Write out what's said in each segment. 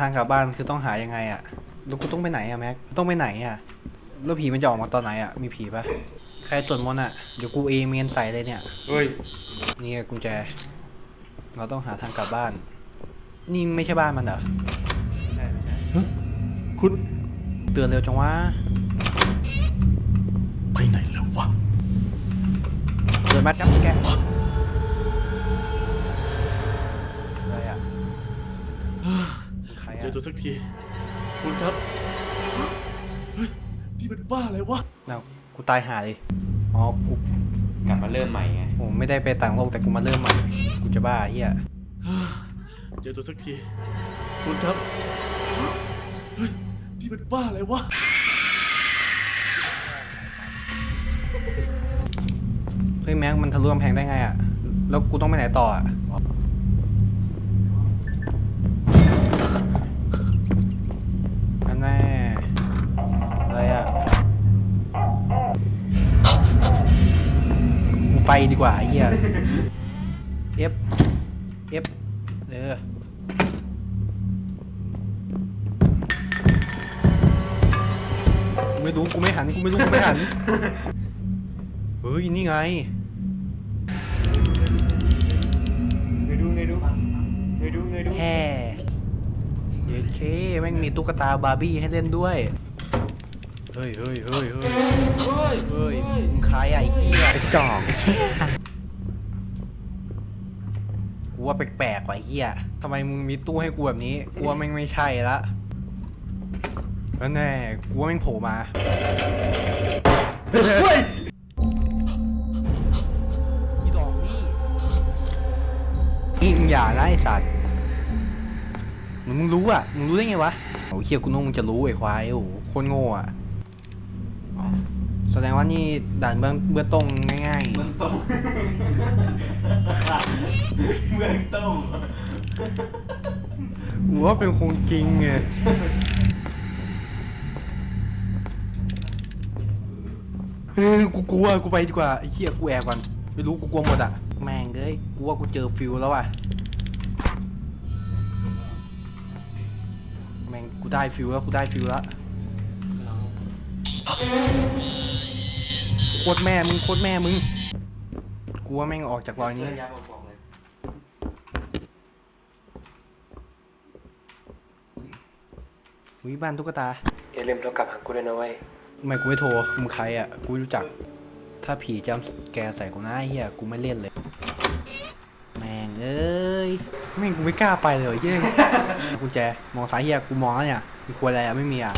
ทางกลับบ้านคือต้องหายังไงอะแล้วกูต้องไปไหนอะแม็กต้องไปไหนอะแล้วผีมันจะออกมาตอนไหนอะมีผีปะใครสวดมนต์อะเดี๋ยวกูเอเมนใส่เลยเนี่ยเฮ้ยนี่ไงกุญแจ เราต้องหาทางกลับบ้าน นี่ไม่ใช่บ้านมันเหรอใช่ไม่ใช่คุณเตือนเร็วจังวะไปไหนแล้ววะเดินมาจับแก จออะตัวสักที คุณครับเฮ้ยนี่มันบ้าอะไรวะแล้วกูตายหาเลยอ๋อกูกลับมาเริ่มใหม่ไงผมไม่ได้ไปต่างโลกแต่กูมาเริ่มใหม่ กูจะบ้าเฮียเจอตัวสักที คุณครับเฮ้ยนี่มันบ้าอะไรวะเฮ้ยแม็กมันทะลุกำแพงได้ไงอะแล้วกูต้องไปไหนต่ออะ ไปดีกว่าไอ้เฮีย F F เออกูไม่รู้กูไม่หันกูไม่รู้กูไม่หัน เฮ้ยนี่ไง เงยดูเงยดูเงยดูเงยดูแฮ่เย้เคแม่งมีตุ๊กตาบาร์บี้ให้เล่นด้วย เฮ้ยเฮ้ยเฮ้ยเฮ้ย เฮ้ยเฮ้ยมึงใครอะไอ้เหี้ย จอกกูว่าแปลกๆว่ะเหี้ยทำไมมึงมีตู้ให้กูแบบนี้กูว่าแม่งไม่ใช่ละแล้วแน่กูว่าแม่งโผล่มาเฮ้ยอีดอกนี่นี่มึงอย่านะไอ้สัตว์มึงมึงรู้อะมึงรู้ได้ไงวะโอ้เฮียกูนึกว่ามึงจะรู้ไอ้ควายโอ้โคตรโง่อะ แสดงว่านี่ด่านเบื้องเบื้องต้นง่ายเมืองต้มเมืองต้มๆกูว่าเป็นคงจริงไงเฮ้ยกูกลัวกูไปดีกว่าไอ้เหี้ยกูแอบก่อนไม่รู้กูกลัวหมดอะแม่งเอ้ยกูว่ากูเจอฟิลแล้วอะแม่งกูได้ฟิลแล้วกูได้ฟิลแล้ว โคตรแม่มึงโคตรแม่มึงกูว่าแม่งออกจากรอยนี้เสื้อยาวบอกเลยวิบ้านตุ๊กตา อย่าลืมโทรกลับหากูด้วยนะเว้ยทำไมกูไม่โทรมึงใครอะ กูไม่รู้จัก ถ้าผีจำแกใส่กูนะไอ้เฮียกูไม่เล่นเลย แม่งเอ้ยแม่งกูไม่กล้าไปเลยเฮียกุญแจมองซ้ายเฮียกูมองแล้วเนี่ยมีควรอะไรอะไม่มีอะ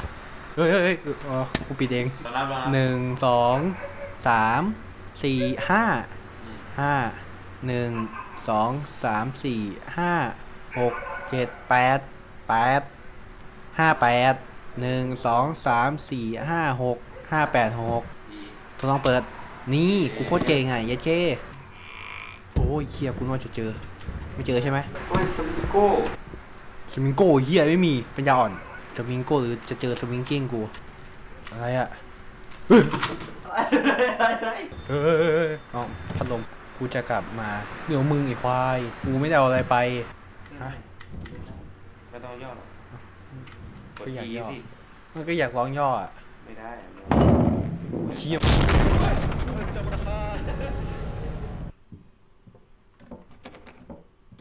เฮ้ยเฮ้ยเฮ้ยเออกูปิดเองรอรับรอรับหนึ่งสอง สามสี่ห้าห้าหนึ่งสองสามสี่ห้าหกเจ็ดแปดแปดห้าแปดหนึ่งสองสามสี่ห้าหกห้าแปดหกทดลองเปิด นี่กูโคตรเก่งอะเยัดเจ้โอ้ยเฮียกูนึกว่าจะเจอ ไม่เจอใช่ไหมโอ้ยสมิโก้สวิงโก้เฮียไม่มีปัญญาอ่อนสวิงโก้หรือจะเจอสวิงกิ้งกูอะไรอะ เฮ้ยเฮ้ยเฮ้ยเฮ้ยเอาพัดลมกูจะกลับมาเดี๋ยวมึงไอ้ควายกูไม่ได้เอาอะไรไปฮะไม่ต้องย่อหรอกกด ก็อยาก E ย่อสิมันก็อยากร้องย่ออะไม่ได้โอ้เชี่ย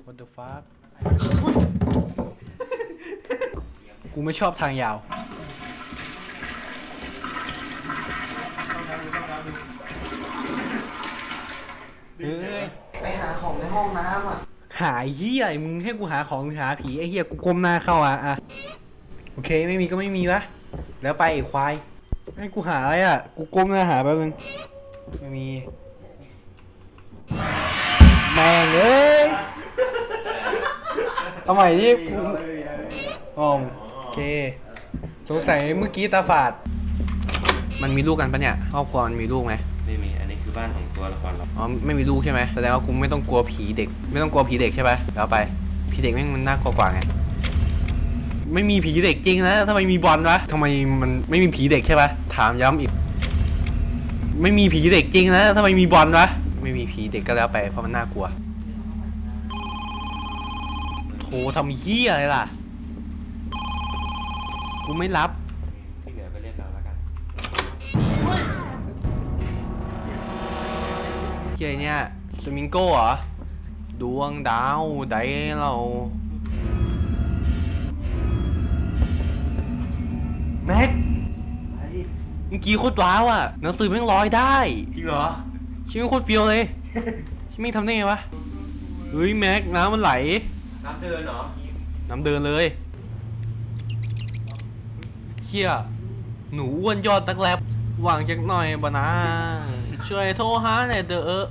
What the fuck กูไม่ชอบทางยาว เฮ้ยไปหาของในห้องน้ำอะ หาเหี้ยมึงให้กูหาของหรือหาผีไอ้เหี้ยกูก้มหน้าเข้าอะอะโอเคไม่มีก็ไม่มีวะแล้วไปไอ้ควายให้กูหาอะไรอะกูก้มหน้าหาแป๊บนึงไม่มีแม่งเอ้ยเอาใหม่ดิกูอ๋อโอเคสงสัยเมื่อกี้ตาฝาด มันมีลูกกันปะเนี่ยครอบครัวมันมีลูกไหมไม่มีอันนี้คือ บ้านของตัวละครเราอ๋อไม่มีลูกใช่ไหมแสดงว่ากูไม่ต้องกลัวผีเด็ก ไม่ต้องกลัวผีเด็กใช่ปะแล้วไปผีเด็กแม่งมันน่ากลัวกว่าไงไม่มีผีเด็กจริงนะทำไมมีบอลวะทำไมมันไม่มีผีเด็กใช่ปะถามย้ำอีก ไม่มีผีเด็กจริงนะทำไมมีบอลวะไม่มีผีเด็กก็แล้วไปเพราะมันน่ากลัวโทรทำเหี้ยอะไรล่ะกูไม่รับ เจเนี่ยสมิงโก้เหรอ ดวงดาวใดเราแม็กเมื่อกี้โคตรว้าวอะหนังสือแม่งลอยได้จริงเหรอชิมงโคตรเฟียวเลย ชิมิงทำได้ไงวะเฮ้ยแม็กน้ำมันไหล น้ำเดินเหรอ น้ำเดินเลยเชี่ยหนูอ้วนยอดตักแลบ หวังจักหน่อยบ่นะช่วยโทรหาหน่อยเด้อ